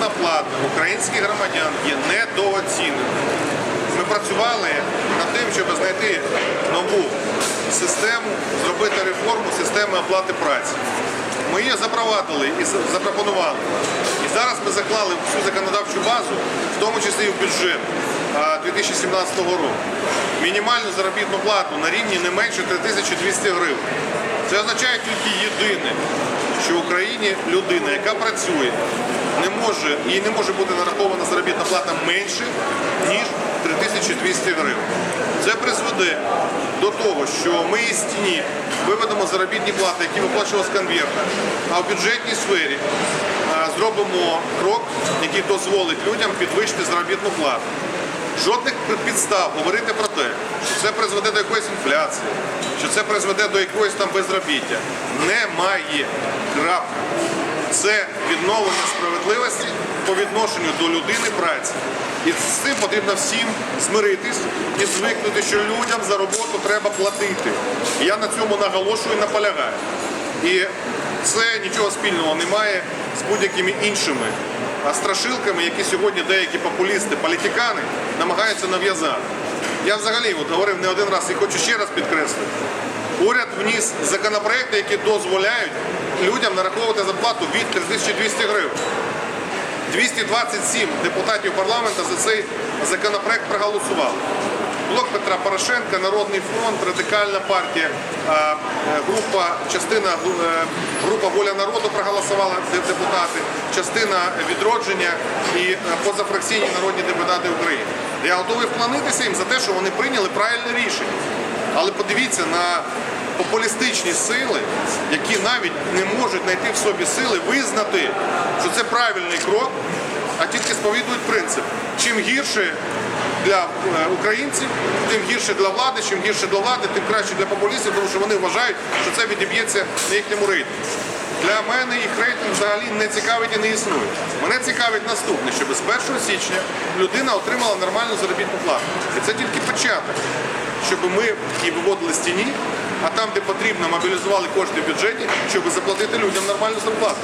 заробітна українських громадян є недооцінена. Ми працювали над тим, щоб знайти нову систему, зробити реформу системи оплати праці. Ми її запровадили і запропонували. І зараз ми заклали всю законодавчу базу, в тому числі і в бюджет 2017 року. Мінімальну заробітну плату на рівні не менше 3200 гривень. Це означає тільки єдине, що в Україні людина, яка працює, не може, їй не може бути нарахована заробітна плата менше, ніж 3200 гривень. Це призведе до того, що ми із тіні виведемо заробітні плати, які виплачували з конверта, а в бюджетній сфері зробимо крок, який дозволить людям підвищити заробітну плату. Жодних підстав говорити про те, що це призведе до якоїсь інфляції, що це призведе до якогось там безробіття. Немає. Крапка. Це відновлення справедливості по відношенню до людини праці. І з цим потрібно всім змиритись і звикнути, що людям за роботу треба платити. І я на цьому наголошую і наполягаю. І це нічого спільного немає з будь-якими іншими страшилками, які сьогодні деякі популісти, політикани намагаються нав'язати. Я взагалі от, говорив не один раз і хочу ще раз підкреслити. Уряд вніс законопроекти, які дозволяють людям нараховувати зарплату від 3200 гривень. 227 депутатів парламенту за цей законопроект проголосували. Блок Петра Порошенка, Народний фронт, Радикальна партія, е, група, частина е, група Воля народу проголосувала депутати, частина відродження і е, позафракційні народні депутати України. Я готовий вклонитися їм за те, що вони прийняли правильне рішення. Але подивіться на популістичні сили, які навіть не можуть знайти в собі сили визнати, що це правильний крок, а тільки сповідують принцип. Чим гірше для е, українців, тим гірше для влади, чим гірше для влади, тим краще для популістів, тому що вони вважають, що це відіб'ється на їхньому рейтингу. Для мене їх рейтинг взагалі не цікавить і не існує. Мене цікавить наступне, щоб з 1 січня людина отримала нормальну заробітну плату. І це тільки початок, щоб ми її виводили з тіні, а там, де потрібно, мобілізували кошти в бюджеті, щоб заплатити людям нормальну зарплату.